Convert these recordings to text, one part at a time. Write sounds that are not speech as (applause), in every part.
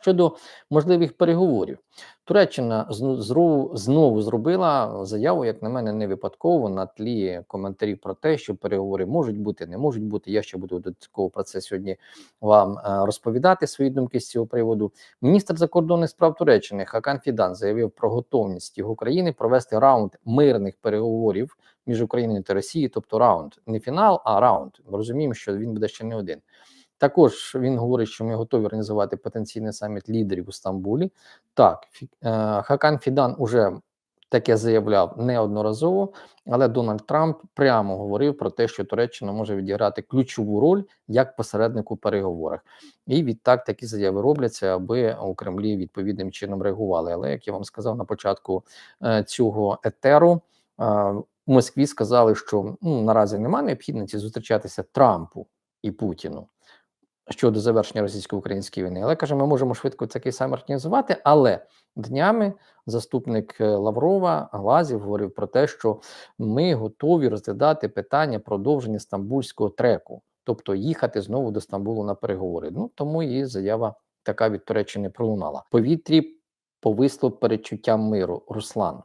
Щодо можливих переговорів, Туреччина знову зробила заяву, як на мене, не випадково на тлі коментарів про те, що переговори можуть бути, не можуть бути. Я ще буду додатково про це сьогодні вам е, розповідати свої думки з цього приводу. Міністр закордонних справ Туреччини Хакан Фідан заявив про готовність його країни провести раунд мирних переговорів між Україною та Росією, тобто раунд, не фінал, а раунд. Ми розуміємо, що він буде ще не один. Також він говорить, що ми готові організувати потенційний саміт лідерів у Стамбулі. Так, е, Хакан Фідан уже таке заявляв неодноразово, але Дональд Трамп прямо говорив про те, що Туреччина може відіграти ключову роль як посередник у переговорах. І відтак такі заяви робляться, аби у Кремлі відповідним чином реагували. Але як я вам сказав на початку е, цього етеру, е, в Москві сказали, що ну, наразі немає необхідності зустрічатися Трампу і Путіну щодо завершення російсько-української війни. Але каже, ми можемо швидко такий саме організувати. Але днями заступник е, Лаврова Глазів говорив про те, що ми готові розглядати питання продовження стамбульського треку, тобто їхати знову до Стамбулу на переговори. Ну тому і заява така від Туреччини пролунала. Повітрі повисло перечуття миру. Руслан.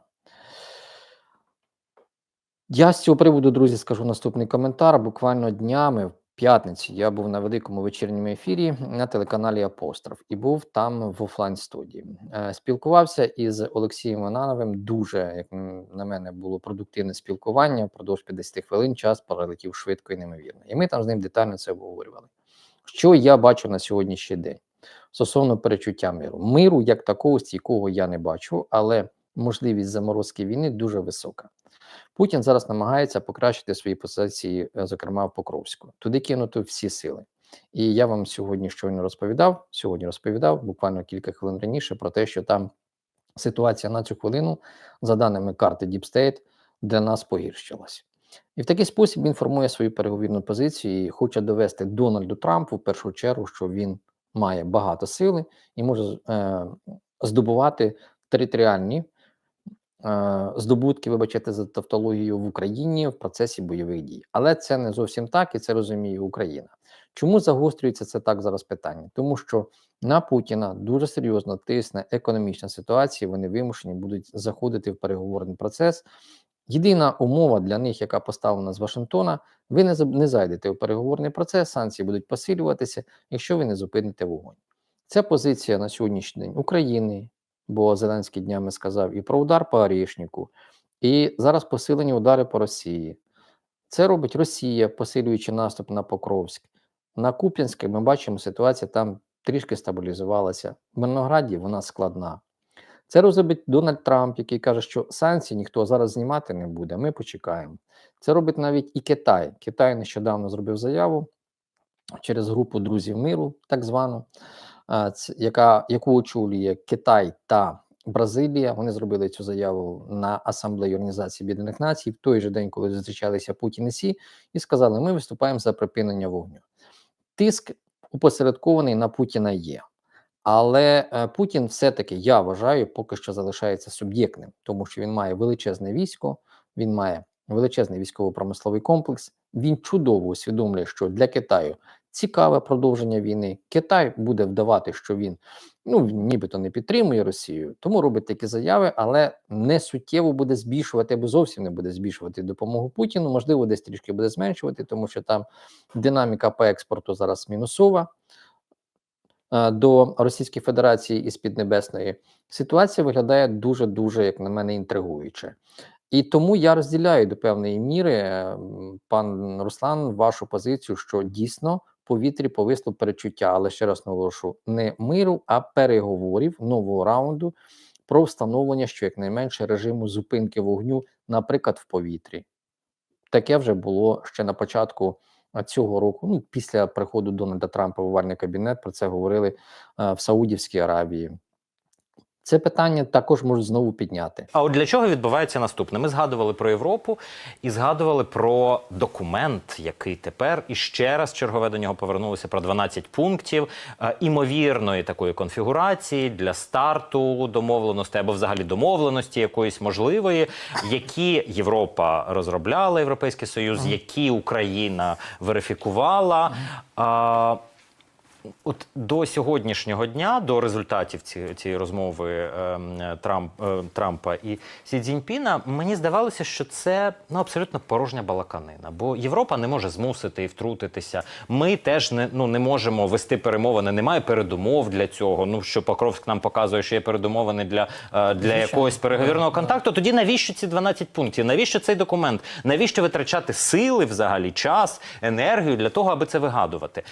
Я з цього приводу, друзі, скажу наступний коментар. Буквально днями, в п'ятницю, я був на великому вечірньому ефірі на телеканалі Апостроф і був там в офлайн студії. Е, Спілкувався із Олексієм Івановим. Дуже, як на мене, було продуктивне спілкування. Впродовж 50 хвилин час пролетів швидко і неймовірно. І ми там з ним детально це обговорювали. Що я бачу на сьогоднішній день стосовно перечуття миру? Миру як такого стійкого я не бачу, але можливість заморозки війни дуже висока. Путін зараз намагається покращити свої позиції, е, зокрема в Покровську. Туди кинуто всі сили. І я вам сьогодні щойно розповідав. Сьогодні розповідав буквально кілька хвилин раніше про те, що там ситуація на цю хвилину, за даними карти Deep State, для нас погіршилась. І в такий спосіб він формує свою переговірну позицію і хоче довести Дональду Трампу в першу чергу, що він має багато сили і може е, здобувати територіальні здобутки, вибачте за тавтологію в Україні в процесі бойових дій. Але це не зовсім так, і це розуміє Україна. Чому загострюється це так зараз питання? Тому що на Путіна дуже серйозно тисне економічна ситуація. Вони вимушені будуть заходити в переговорний процес. Єдина умова для них, яка поставлена з Вашингтона, ви не, не зайдете у переговорний процес, санкції будуть посилюватися, якщо ви не зупините вогонь. Це позиція на сьогоднішній день України, бо Зеленський днями сказав і про удар по Орішніку, і зараз посилені удари по Росії. Це робить Росія, посилюючи наступ на Покровськ. На Куп'янське ми бачимо, ситуація там трішки стабілізувалася. В Мирнограді вона складна. Це робить Дональд Трамп, який каже, що санкції ніхто зараз знімати не буде. Ми почекаємо. Це робить навіть і Китай. Китай нещодавно зробив заяву через групу друзів миру, так звану, яка, яку очолює Китай та Бразилія. Вони зробили цю заяву на асамблеї Організації Об'єднаних Націй в той же день, коли зустрічалися Путін і Сі, і сказали: ми виступаємо за припинення вогню. Тиск упосередкований на Путіна є. Але е, Путін все-таки, я вважаю, поки що залишається суб'єктним, тому що він має величезне військо, він має величезний військово-промисловий комплекс. Він чудово усвідомлює, що для Китаю цікаве продовження війни. Китай буде вдавати, що він ну нібито не підтримує Росію, тому робить такі заяви, але не суттєво буде збільшувати або зовсім не буде збільшувати допомогу Путіну. Можливо, десь трішки буде зменшувати, тому що там динаміка по експорту зараз мінусова е, до Російської Федерації із Піднебесної, ситуація виглядає дуже дуже, як на мене, інтригуюче. І тому я розділяю до певної міри, е, пан Руслан, вашу позицію, що дійсно повітрі повисло перечуття, але ще раз наголошу, не миру, а переговорів нового раунду про встановлення щонайменше режиму зупинки вогню, наприклад, в повітрі. Таке вже було ще на початку цього року. Ну, після приходу Дональда Трампа в овальний кабінет про це говорили е, в Саудівській Аравії. Це питання також можуть знову підняти. А от для чого відбувається наступне? Ми згадували про Європу і згадували про документ, який тепер і ще раз чергове до нього повернулося про 12 пунктів е, імовірної такої конфігурації для старту домовленості або взагалі домовленості якоїсь можливої, які Європа розробляла, Європейський Союз, які Україна верифікувала. А, От до сьогоднішнього дня, до результатів ці- цієї розмови ем, Трамп, е, Трампа і Сі Цзіньпіна, мені здавалося, що це ну абсолютно порожня балаканина. Бо Європа не може змусити і втрутитися. Ми теж не ну не можемо вести перемовини. Немає передумов для цього. Ну що Покровськ нам показує, що є передумовини для, е, для якогось переговірного контакту. Тоді навіщо ці 12 пунктів? Навіщо цей документ? Навіщо витрачати сили взагалі, час, енергію для того, аби це вигадувати?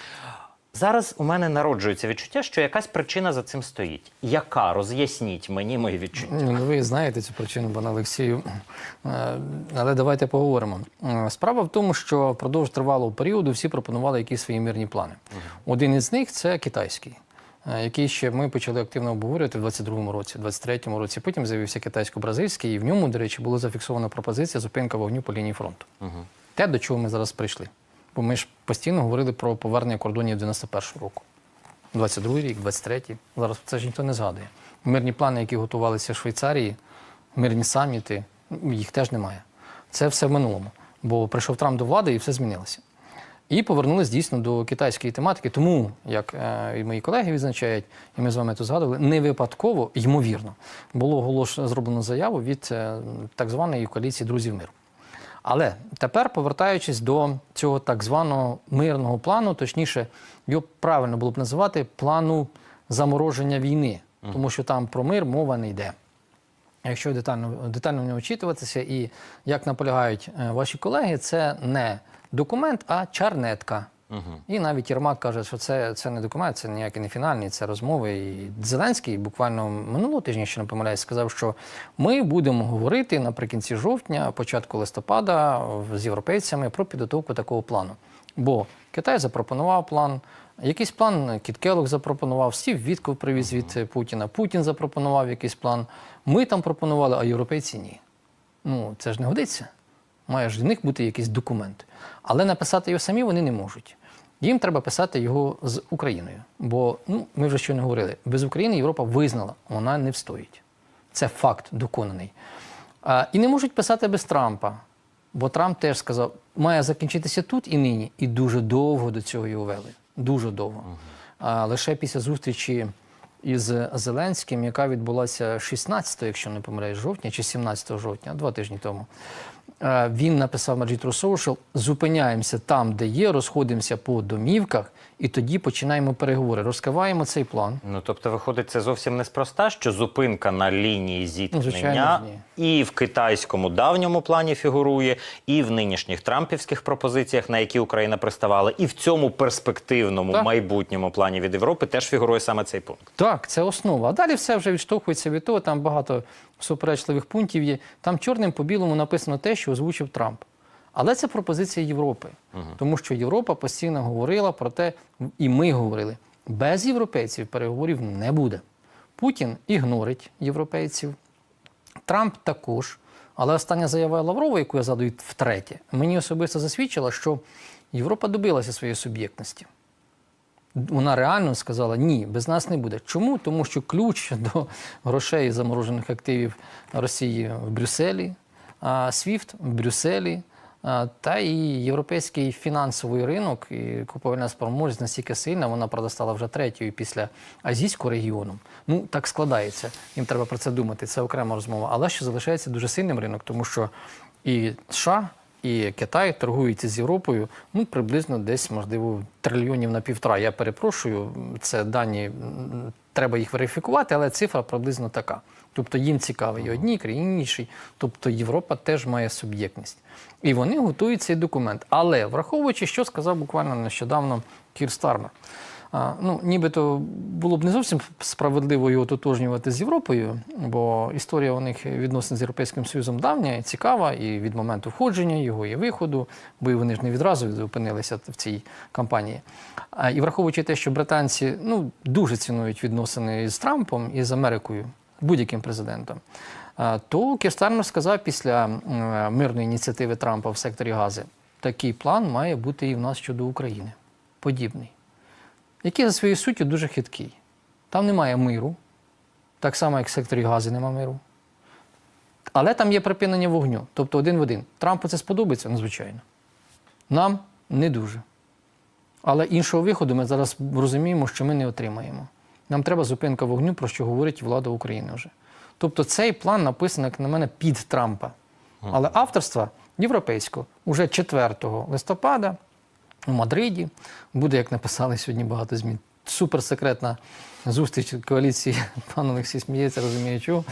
Зараз у мене народжується відчуття, що якась причина за цим стоїть. Яка? Роз'ясніть мені мої відчуття. Ну, ви знаєте цю причину, пане Олексію. Е, Але давайте поговоримо. Е, Справа в тому, що впродовж тривалого періоду всі пропонували якісь свої мирні плани. Один із них це китайський, е, який ще ми почали активно обговорювати в 22-му році, 23-му році. Потім з'явився китайсько-бразильський, і в ньому, до речі, була зафіксована пропозиція зупинка вогню по лінії фронту. Те, до чого ми зараз прийшли. Бо ми ж постійно говорили про повернення кордонів 91-го року. 22-й рік, 23-й. Зараз це ж ніхто не згадує. Мирні плани, які готувалися в Швейцарії, мирні саміти, їх теж немає. Це все в минулому. Бо прийшов Трамп до влади і все змінилося. І повернулись дійсно до китайської тематики. Тому, як е, і мої колеги відзначають, і ми з вами тут згадували, не випадково, ймовірно, було оголош... зроблено заяву від е, так званої коаліції друзів миру. Але тепер, повертаючись до цього так званого мирного плану, точніше, його правильно було б називати плану замороження війни, тому що там про мир мова не йде. Якщо детально, детально в нього вчитуватися, і як наполягають е, ваші колеги, це не документ, а чарнетка. І навіть Єрмак каже, що це, це не документ, це ніякий не фінальний, це розмови. І Зеленський буквально минулого тижня, якщо не помиляюсь, сказав, що ми будемо говорити наприкінці жовтня, початку листопада з європейцями про підготовку такого плану. Бо Китай запропонував план, якийсь план Кіт Келлог запропонував, Стів Вітков привіз від Путіна, Путін запропонував якийсь план. Ми там пропонували, а європейці ні. Ну, це ж не годиться. Має ж в них бути якийсь документ. Але написати його самі вони не можуть. Їм треба писати його з Україною. Бо ну, ми вже щойно говорили, без України Європа визнала, вона не встоїть. Це факт доконаний. А, і не можуть писати без Трампа. Бо Трамп теж сказав, має закінчитися тут і нині. І дуже довго до цього його вели. Дуже довго. А, лише після зустрічі із Зеленським, яка відбулася 16, якщо не помиляюсь, жовтня чи 17 жовтня, два тижні тому. Е, Він написав Magic True Social, зупиняємося там, де є, розходимося по домівках, і тоді починаємо переговори. Розкриваємо цей план. Ну тобто, виходить, це зовсім неспроста, що зупинка на лінії зіткнення звичайно і в китайському давньому плані фігурує, і в нинішніх трампівських пропозиціях, на які Україна приставала, і в цьому перспективному Так. майбутньому плані від Європи теж фігурує саме цей пункт. Так, це основа. А далі все вже відштовхується від того, там багато суперечливих пунктів є. Там чорним по білому написано те, що озвучив Трамп. Але це пропозиція Європи, тому що Європа постійно говорила про те, і ми говорили, без європейців переговорів не буде. Путін ігнорить європейців, Трамп також. Але остання заява Лаврова, яку я задаю втретє, мені особисто засвідчила, що Європа добилася своєї суб'єктності. Вона реально сказала, ні, без нас не буде. Чому? Тому що ключ до грошей заморожених активів Росії в Брюсселі, а SWIFT в Брюсселі, та і європейський фінансовий ринок і купівельна спроможність настільки сильна, вона правда стала вже третьою після азійського регіону. Ну так складається. Їм треба про це думати. Це окрема розмова. Але ще залишається дуже сильним ринок, тому що і США. І Китай торгується з Європою ну приблизно десь, можливо, трильйонів на півтора. Я перепрошую, це дані треба їх верифікувати, але цифра приблизно така. Тобто їм цікаво і одній країні, і іншій. Тобто Європа теж має суб'єктність. І вони готують цей документ. Але враховуючи, що сказав буквально нещодавно Кір Стармер. Ну, нібито було б не зовсім справедливо його тотожнювати з Європою, бо історія у них відносин з Європейським Союзом давня і цікава, і від моменту входження його і виходу, бо вони ж не відразу опинилися в цій кампанії. І враховуючи те, що британці ну, дуже цінують відносини з Трампом і з Америкою, будь-яким президентом, то Кір Стармер сказав після мирної ініціативи Трампа в секторі Гази, такий план має бути і в нас щодо України. Подібний який за своєю суттю дуже хиткий. Там немає миру, так само, як в секторі гази немає миру. Але там є припинення вогню, тобто один в один. Трампу це сподобається, ну, звичайно. Нам не дуже. Але іншого виходу ми зараз розуміємо, що ми не отримаємо. Нам треба зупинка вогню, про що говорить влада України вже. Тобто цей план написаний, як на мене, під Трампа. Але авторства європейського уже 4 листопада у Мадриді. Буде, як написали сьогодні багато ЗМІ, суперсекретна зустріч коаліції. (laughs) Пан Олексій сміється, розуміє, чого.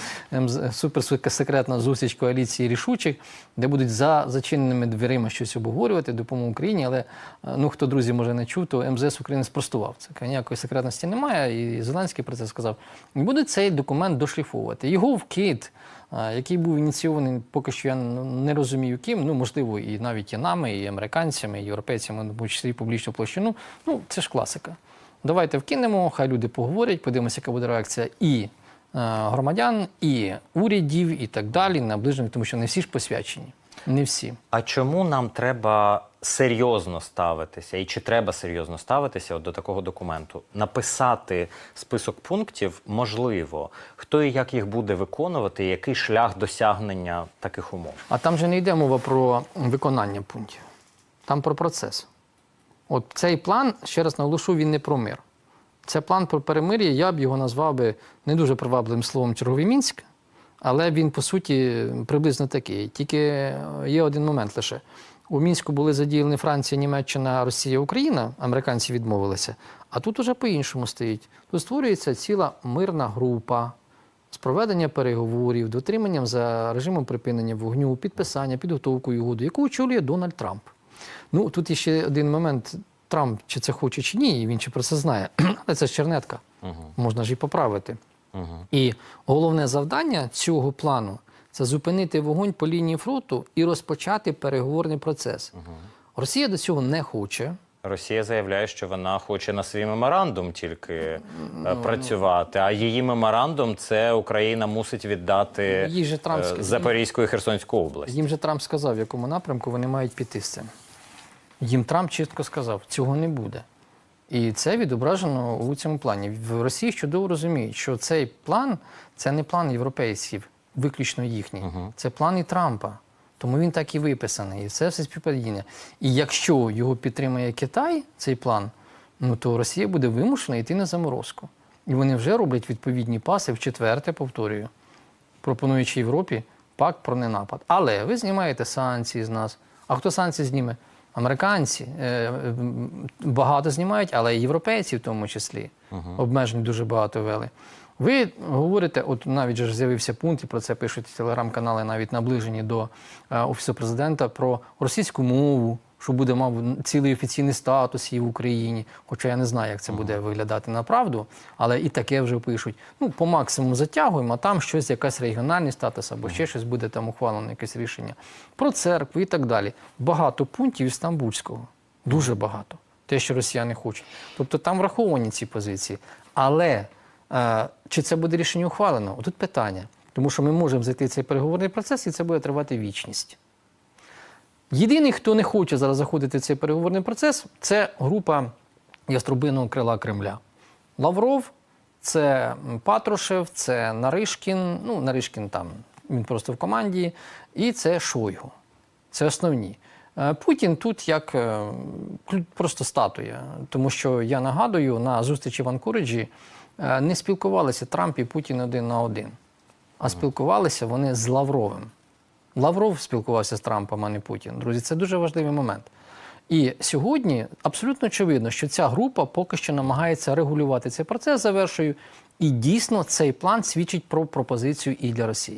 Суперсекретна зустріч коаліції рішучих, де будуть за зачиненими дверима щось обговорювати, допомогу Україні. Але е, ну хто друзі може не чув, то МЗС України спростував це. Ніякої секретності немає. І Зеленський про це сказав. І буде цей документ дошліфовувати. Його вкид який був ініційований, поки що я ну, не розумію ким. Ну, можливо, і навіть і нами, і американцями, і європейцями, ну, тому числі публічну площину. Ну, це ж класика. Давайте вкинемо, хай люди поговорять, подивимося, яка буде реакція і е, громадян, і урядів, і так далі, наближених, тому що не всі ж посвячені. Не всі. А чому нам треба серйозно ставитися, і чи треба серйозно ставитися от до такого документу? Написати список пунктів можливо, хто і як їх буде виконувати, який шлях досягнення таких умов. А там же не йде мова про виконання пунктів, там про процес. От цей план, ще раз наголошу, він не про мир. Це план про перемир'я, я б його назвав би не дуже привабливим словом черговий Мінськ, але він, по суті, приблизно такий. Тільки є один момент лише. У Мінську були задіяні Франція, Німеччина, Росія, Україна, американці відмовилися. А тут уже по-іншому стоїть. Тут створюється ціла мирна група з проведення переговорів, дотриманням за режимом припинення вогню, підписання, підготовкою угоди, яку очолює Дональд Трамп. Ну тут є ще один момент. Трамп чи це хоче, чи ні, і він чи про це знає. (clears throat) Але це ж чернетка. Можна ж і поправити. І головне завдання цього плану це зупинити вогонь по лінії фронту і розпочати переговорний процес. Росія до цього не хоче. Росія заявляє, що вона хоче на свій меморандум тільки е, працювати. А її меморандум це Україна мусить віддати Їй же Трамп е. Запорізьку і Херсонську область. Їм же Трамп сказав, в якому напрямку вони мають піти з цим. Їм Трамп чітко сказав, цього не буде. І це відображено у цьому плані. В Росії чудово розуміють, що цей план це не план європейців, виключно їхній. Це план і Трампа. Тому він так і виписаний. І це все співпадіння. І якщо його підтримає Китай, цей план, ну то Росія буде вимушена йти на заморозку. І вони вже роблять відповідні паси в четверте, повторюю пропонуючи Європі пакт про ненапад. Але ви знімаєте санкції з нас. А хто санкції зніме? Американці Е, багато знімають, але і європейці в тому числі. Обмежень дуже багато вели. Ви говорите, от навіть же з'явився пункт, і про це пишуть телеграм-канали, навіть наближені до е, Офісу президента, про російську мову, що буде мав цілий офіційний статус її в Україні. Хоча я не знаю, як це буде виглядати на правду, але і таке вже пишуть. Ну, по максимуму затягуємо, а там щось, якась регіональний статус або ще щось буде там ухвалено, якесь рішення. Про церкву і так далі. Багато пунктів із Стамбульського. Дуже багато. Те, що росіяни хочуть. Тобто там враховані ці позиції. Але е, чи це буде рішення ухвалено? Отут питання. Тому що ми можемо зайти в цей переговорний процес, і це буде тривати вічність. Єдиний, хто не хоче зараз заходити в цей переговорний процес, це група яструбиного крила Кремля. Лавров, це Патрушев, це Наришкін. Ну, Наришкін там він просто в команді, і це Шойгу. Це основні. Е, Путін тут як е, просто статуя, тому що я нагадую, на зустрічі в Анкориджі е, не спілкувалися Трамп і Путін один на один, а спілкувалися вони з Лавровим. Лавров спілкувався з Трампом, а не Путін. Друзі, це дуже важливий момент. І сьогодні абсолютно очевидно, що ця група поки що намагається регулювати цей процес, завершую. І дійсно цей план свідчить про пропозицію і для Росії.